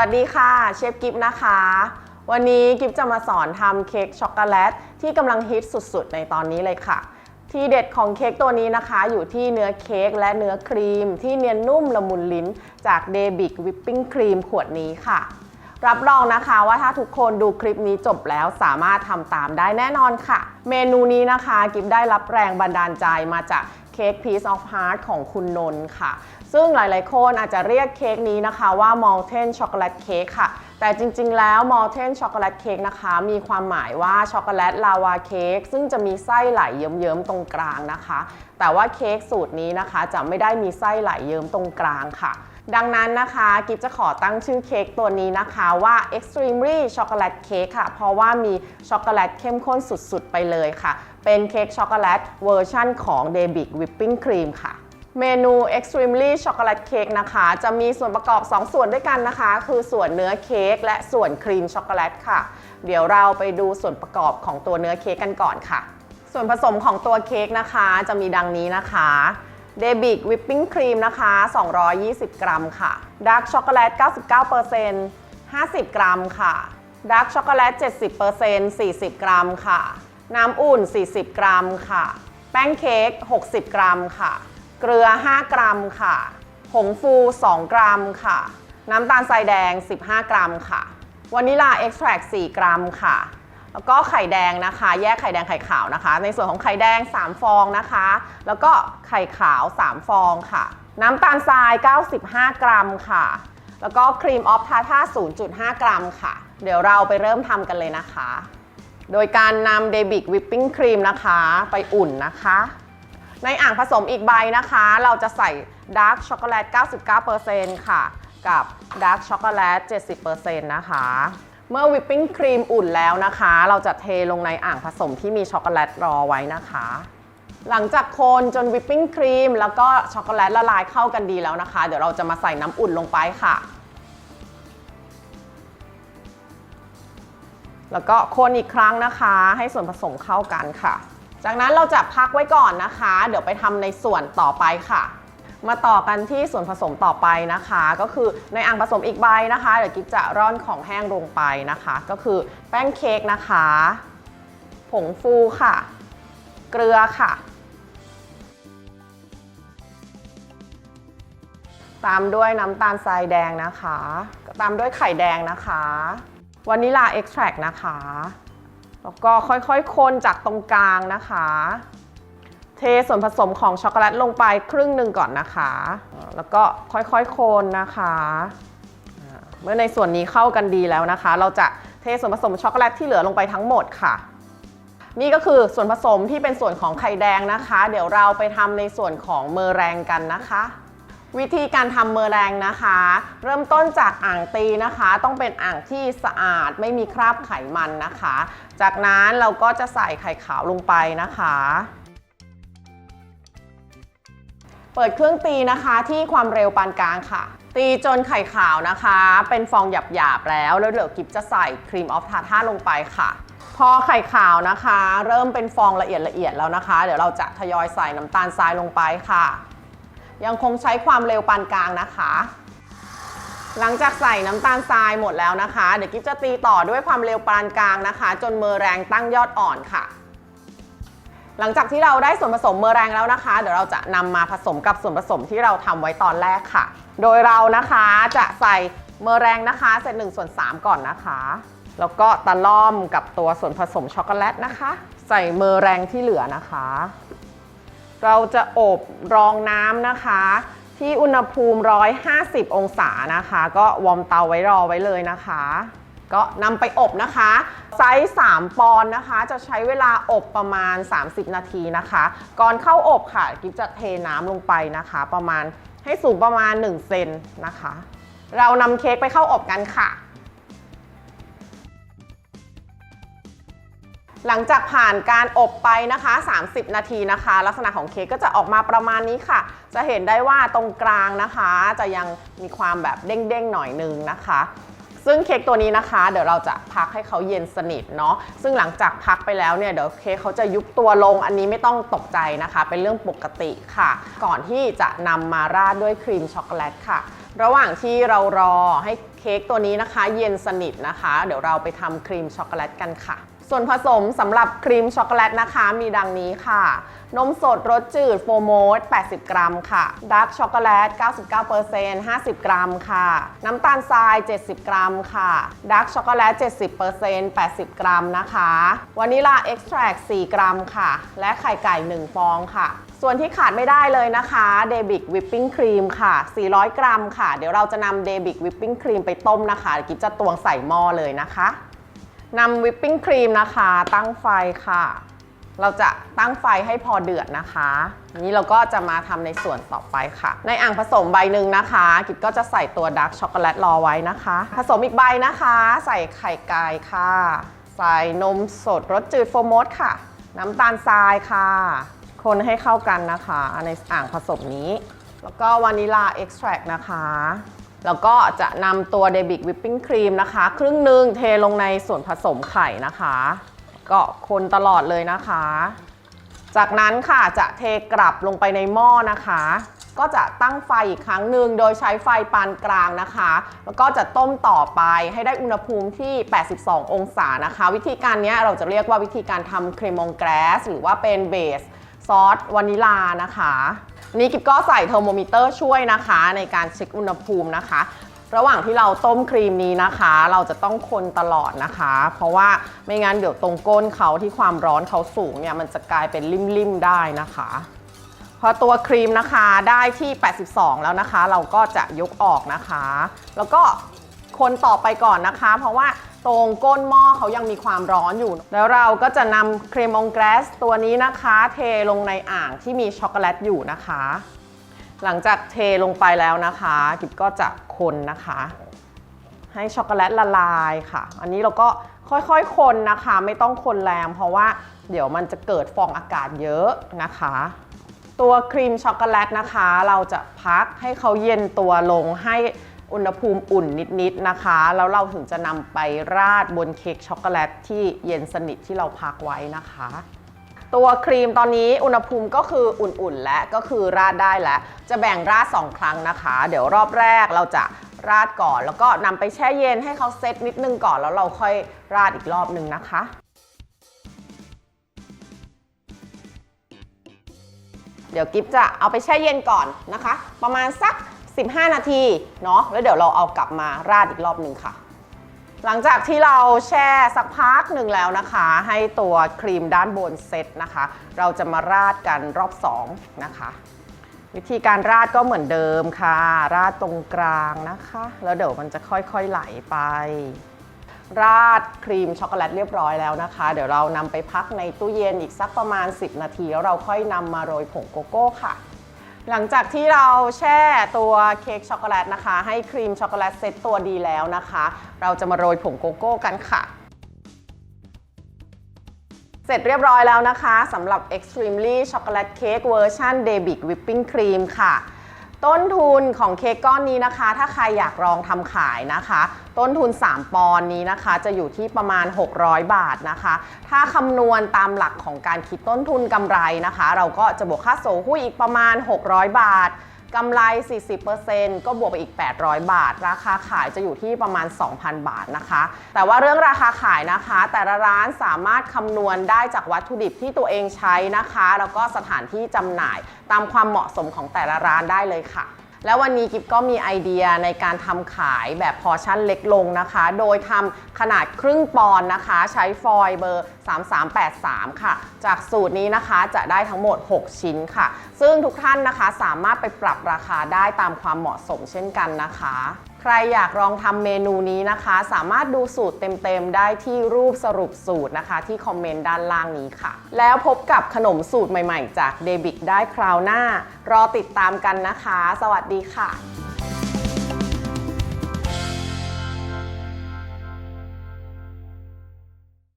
วัสดีค่ะเชฟกิฟนะคะ วันนี้กิฟจะมาสอนทำเค้กช็อกโกแลตที่กำลังฮิตสุดๆ ในตอนนี้เลยค่ะ ที่เด็ดของเค้กตัวนี้นะคะ อยู่ที่เนื้อเค้กและเนื้อครีม ที่เนียนนุ่มละมุนลิ้น จากเดบิกวิปปิ้งครีมขวดนี้ค่ะ รับรองนะคะว่าถ้าทุกคนดูคลิปนี้จบแล้วสามารถทำตามได้แน่นอนค่ะ เมนูนี้นะคะกิฟได้รับแรงบันดาลใจมาจากเค้ก Piece of Heart ของคุณนนท์ค่ะ ซึ่งหลายๆ คนอาจจะเรียกเค้กนี้นะคะว่า Molten Chocolate Cake ค่ะ แต่จริงๆ แล้ว Molten Chocolate Cake นะคะ มีความหมายว่าช็อกโกแลตลาวาเค้กซึ่งจะมีไส้ไหลเยิ้มๆ ตรงกลางนะคะ แต่ว่าเค้กสูตรนี้นะคะจะไม่ได้มีไส้ไหลเยิ้มตรงกลางค่ะ ดังนั้นนะคะกิฟจะขอตั้งชื่อเค้กตัวนี้นะคะว่า Extremely Chocolate Cake ค่ะ เพราะว่ามีช็อกโกแลตเข้มข้นสุดๆ ไปเลยค่ะ เป็นเค้กช็อกโกแลตเวอร์ชั่นของ d e b i c Whipping Cream ค่ะเมนู Extremely Chocolate Cake นะคะ จะมีส่วนประกอบ 2 ส่วนด้วยกันนะคะ คือส่วนเนื้อเค้กและส่วนครีมช็อกโกแลตค่ะ เดี๋ยวเราไปดูส่วนประกอบของตัวเนื้อเค้กกันก่อนค่ะ ส่วนผสมของตัวเค้กนะคะ จะมีดังนี้นะคะ เดบิกวิปปิ้งครีมนะคะ 220 กรัมค่ะดาร์กช็อกโกแลต 99% 50 กรัมค่ะดาร์กช็อกโกแลต 70% 40 กรัมค่ะ น้ำอุ่น 40 กรัมค่ะ แป้งเค้ก 60 กรัมค่ะ เกลือ 5 กรัมค่ะผงฟู 2 กรัมค่ะ น้ำตาลทรายแดง 15 กรัมค่ะวานิลาเอ็กซ์แทรก4กรัมค่ะ แล้วก็ไข่แดงนะคะ แยกไข่แดงไข่ขาวนะคะ ในส่วนของไข่แดง 3 ฟองนะคะ แล้วก็ไข่ขาว 3 ฟองค่ะ น้ำตาลทราย 95 กรัมค่ะ แล้วก็ครีมออฟทาท่า 0.5 กรัมค่ะ เดี๋ยวเราไปเริ่มทำกันเลยนะคะ โดยการนำเดบิกวิปปิ้งครีมนะคะไปอุ่นนะคะ ในอ่างผสมอีกใบนะคะ เราจะใส่ดาร์กช็อกโกแลต 99%ค่ะ กับดาร์กช็อกโกแลต 70%นะคะ เมื่อวิปปิ้งครีมอุ่นแล้วนะคะ เราจะเทลงในอ่างผสมที่มีช็อกโกแลตรอไว้นะคะ หลังจากคนจนวิปปิ้งครีมแล้วก็ช็อกโกแลตละลายเข้ากันดีแล้วนะคะ เดี๋ยวเราจะมาใส่น้ำอุ่นลงไปค่ะ แล้วก็คนอีกครั้งนะคะ ให้ส่วนผสมเข้ากันค่ะ จากนั้นเราจะพักไว้ก่อนนะคะ เดี๋ยวไปทำในส่วนต่อไปค่ะ มาต่อกันที่ส่วนผสมต่อไปนะคะ ก็คือในอ่างผสมอีกใบนะคะเดี๋ยวกิ๊บจะร่อนของแห้งลงไปนะคะ ก็คือแป้งเค้กนะคะ ผงฟูค่ะ เกลือค่ะ ตามด้วยน้ำตาลทรายแดงนะคะ ตามด้วยไข่แดงนะคะวานิลาเอ็กซ์แทรกนะคะ แล้วก็ค่อยๆคนจากตรงกลางนะคะ เทส่วนผสมของช็อกโกแลตลงไปครึ่งหนึ่งก่อนนะคะ แล้วก็ค่อยๆ โคนนะคะ เมื่อในส่วนนี้เข้ากันดีแล้วนะคะ เราจะเทส่วนผสมช็อกโกแลตที่เหลือลงไปทั้งหมดค่ะ นี่ก็คือส่วนผสมที่เป็นส่วนของไข่แดงนะคะ เดี๋ยวเราไปทำในส่วนของเมอแรงกันนะคะวิธีการทำเมอแรงนะคะ เริ่มต้นจากอ่างตีนะคะ ต้องเป็นอ่างที่สะอาดไม่มีคราบไขมันนะคะ จากนั้นเราก็จะใส่ไข่ขาวลงไปนะคะ เปิดเครื่องตีนะคะที่ความเร็วปานกลางค่ะ ตีจนไข่ขาวนะคะ เป็นฟองหยาบๆแล้วแล้วเดี๋ยวกิฟจะใส่ครีมออฟทาท่าลงไปค่ะ พอไข่ขาวนะคะ เริ่มเป็นฟองละเอียดละเอียดแล้วนะคะ เดี๋ยวเราจะทยอยใส่น้ำตาลทรายลงไปค่ะ ยังคงใช้ความเร็วปานกลางนะคะ หลังจากใส่น้ำตาลทรายหมดแล้วนะคะ เดี๋ยวกิฟจะตีต่อด้วยความเร็วปานกลางนะคะ จนเมอแรงตั้งยอดอ่อนค่ะ หลังจากที่เราได้ส่วนผสมเมอแรงแล้วนะคะ เดี๋ยวเราจะนำมาผสมกับส่วนผสมที่เราทำไว้ตอนแรกค่ะ โดยเรานะคะจะใส่เมอแรงนะคะเศษหนึ่งส่วนสามก่อนนะคะ แล้วก็ตะล่อมกับตัวส่วนผสมช็อกโกแลตนะคะ ใส่เมอแรงที่เหลือนะคะ เราจะอบรองน้ำนะคะ ที่อุณหภูมิ 150 องศานะคะ ก็วอร์มเตาไว้รอไว้เลยนะคะ ก็นำไปอบนะคะ ไซส์3ปอนด์นะคะ จะใช้เวลาอบประมาณ 30 นาทีนะคะ ก่อนเข้าอบค่ะ กิฟจะเทน้ำลงไปนะคะ ประมาณให้สูงประมาณ 1 เซนนะคะ เรานำเค้กไปเข้าอบกันค่ะ หลังจากผ่านการอบไปนะคะ 30 นาทีนะคะ ลักษณะของเค้กก็จะออกมาประมาณนี้ค่ะ จะเห็นได้ว่าตรงกลางนะคะ จะยังมีความแบบเด้งๆหน่อยนึงนะคะ ซึ่งเค้กตัวนี้นะคะ เดี๋ยวเราจะพักให้เขาเย็นสนิทเนาะซึ่งหลังจากพักไปแล้วเนี่ยเดี๋ยวเค้กเขาจะยุบตัวลงอันนี้ไม่ต้องตกใจนะคะ เป็นเรื่องปกติค่ะ ก่อนที่จะนำมาราดด้วยครีมช็อกโกแลตค่ะ ระหว่างที่เรารอให้เค้กตัวนี้นะคะ เย็นสนิทนะคะ เดี๋ยวเราไปทำครีมช็อกโกแลตกันค่ะ ส่วนผสมสำหรับครีมช็อกโกแลตนะคะมีดังนี้ค่ะ นมสดรสจืดโฟโมส80 กรัมค่ะดาร์กช็อกโกแลต 99% 50 กรัมค่ะ น้ำตาลทราย 70 กรัมค่ะดาร์กช็อกโกแลต 70% 80 กรัมนะคะ วานิลาเอ็กซ์แทรก4 กรัมค่ะ และไข่ไก่ 1 ฟองค่ะส่วนที่ขาดไม่ได้เลยนะคะเดบิกวิปปิ้งครีมค่ะ 400 กรัมค่ะ เดี๋ยวเราจะนำเดบิกวิปปิ้งครีมไปต้มนะคะ กิ๊บจะตวงใส่หม้อเลยนะคะ นำวิปปิ้งครีมนะคะ ตั้งไฟค่ะ เราจะตั้งไฟให้พอเดือดนะคะนี้เราก็จะมาทำในส่วนต่อไปค่ะ ในอ่างผสมใบหนึ่งนะคะ กิ๊ก็จะใส่ตัวดาร์กช็อกโกแลตรอไว้นะคะ ผสมอีกใบนะคะ ใส่ไข่ไก่ค่ะ ใส่นมสดรสจืดโฟร์โมสค่ะ น้ำตาลทรายค่ะ คนให้เข้ากันนะคะ ในอ่างผสมนี้ แล้วก็วานิลาเอ็กซ์แทรกนะคะ แล้วก็จะนำตัวเดบิกวิปปิ้งครีมนะคะ ครึ่งหนึ่งเทลงในส่วนผสมไข่นะคะ ก็คนตลอดเลยนะคะ จากนั้นค่ะจะเทกลับลงไปในหม้อนะคะ ก็จะตั้งไฟอีกครั้งหนึ่งโดยใช้ไฟปานกลางนะคะ แล้วก็จะต้มต่อไปให้ได้อุณหภูมิที่ 82 องศานะคะ วิธีการนี้เราจะเรียกว่าวิธีการทำครีมองแกรสหรือว่าเป็นเบส ซอสวานิลานะคะนี่กิ๊บก็ใส่เทอร์โมมิเตอร์ช่วยนะคะ ในการเช็คอุณหภูมินะคะ ระหว่างที่เราต้มครีมนี้นะคะ เราจะต้องคนตลอดนะคะ เพราะว่าไม่งั้นเดี๋ยวตรงก้นเขาที่ความร้อนเขาสูงเนี่ยมันจะกลายเป็นริ่มๆได้นะคะ พอตัวครีมนะคะได้ที่ 82 แล้วนะคะ เราก็จะยกออกนะคะ แล้วก็คนต่อไปก่อนนะคะ เพราะว่า ตรงก้นหม้อเขายังมีความร้อนอยู่ แล้วเราก็จะนำครีมองแกรสตัวนี้นะคะ เทลงในอ่างที่มีช็อกโกแลตอยู่นะคะ หลังจากเทลงไปแล้วนะคะกิบก็จะคนนะคะ ให้ช็อกโกแลตละลายค่ะ อันนี้เราก็ค่อยๆคนนะคะ ไม่ต้องคนแรงเพราะว่าเดี๋ยวมันจะเกิดฟองอากาศเยอะนะคะ ตัวครีมช็อกโกแลตนะคะ เราจะพักให้เขาเย็นตัวลงให้ อุณหภูมิอุ่นนิดๆนะคะ แล้วเราถึงจะนำไปราดบนเค้กช็อกโกแลตที่เย็นสนิทที่เราพักไว้นะคะ ตัวครีมตอนนี้อุณหภูมิก็คืออุ่นๆ และก็คือราดได้แล้ว จะแบ่งราด 2 ครั้งนะคะ เดี๋ยวรอบแรกเราจะราดก่อน แล้วก็นำไปแช่เย็นให้เขาเซตนิดนึงก่อนแล้วเราค่อยราดอีกรอบนึงนะคะเดี๋ยวกิฟจะเอาไปแช่เย็นก่อนนะคะ ประมาณสัก 15 นาทีเนาะแล้วเดี๋ยวเราเอากลับมาราดอีกรอบหนึ่งค่ะ หลังจากที่เราแช่สักพักหนึ่งแล้วนะคะ ให้ตัวครีมด้านบนเซตนะคะ เราจะมาราดกันรอบ2นะคะวิธีการราดก็เหมือนเดิมค่ะ ราดตรงกลางนะคะ แล้วเดี๋ยวมันจะค่อยๆไหลไป ราดครีมช็อกโกแลตเรียบร้อยแล้วนะคะ เดี๋ยวเรานำไปพักในตู้เย็นอีกสักประมาณ 10 นาที แล้วเราค่อยนำมาโรยผงโกโก้ค่ะ หลังจากที่เราแช่ตัวเค้กช็อกโกแลตนะคะ ให้ครีมช็อกโกแลตเซตตัวดีแล้วนะคะ เราจะมาโรยผงโกโก้กันค่ะ เสร็จเรียบร้อยแล้วนะคะสำหรับ Extremely Chocolate Cake Version Dabic Whipping Cream ค่ะ ต้นทุนของเค้กก้อนนี้นะคะ ถ้าใครอยากลองทำขายนะคะ ต้นทุน 3 ปอนนี้นะคะ จะอยู่ที่ประมาณ 600 บาทนะคะ ถ้าคำนวณตามหลักของการคิดต้นทุนกำไรนะคะ เราก็จะบวกค่าโสหุ้ยอีกประมาณ 600 บาท กำไร 40%ก็บวกไปอีก 800 บาท ราคาขายจะอยู่ที่ประมาณ 2,000 บาทนะคะ แต่ว่าเรื่องราคาขายนะคะ แต่ละร้านสามารถคำนวณได้จากวัตถุดิบที่ตัวเองใช้นะคะ แล้วก็สถานที่จำหน่ายตามความเหมาะสมของแต่ละร้านได้เลยค่ะ แล้ววันนี้กิฟก็มีไอเดียในการทำขายแบบพอชั่นเล็กลงนะคะ โดยทำขนาดครึ่งปอนด์นะคะ ใช้ฟอยล์เบอร์ 3383 ค่ะ จากสูตรนี้นะคะจะได้ทั้งหมด 6 ชิ้นค่ะ ซึ่งทุกท่านนะคะสามารถไปปรับราคาได้ตามความเหมาะสมเช่นกันนะคะ ใครอยากลองทำเมนูนี้นะคะ สามารถดูสูตรเต็มๆ ได้ที่รูปสรุปสูตรนะคะ ที่คอมเมนต์ด้านล่างนี้ค่ะ แล้วพบกับขนมสูตรใหม่ๆ จากเดบิกได้คราวหน้า รอติดตามกันนะคะ สวัสดีค่ะ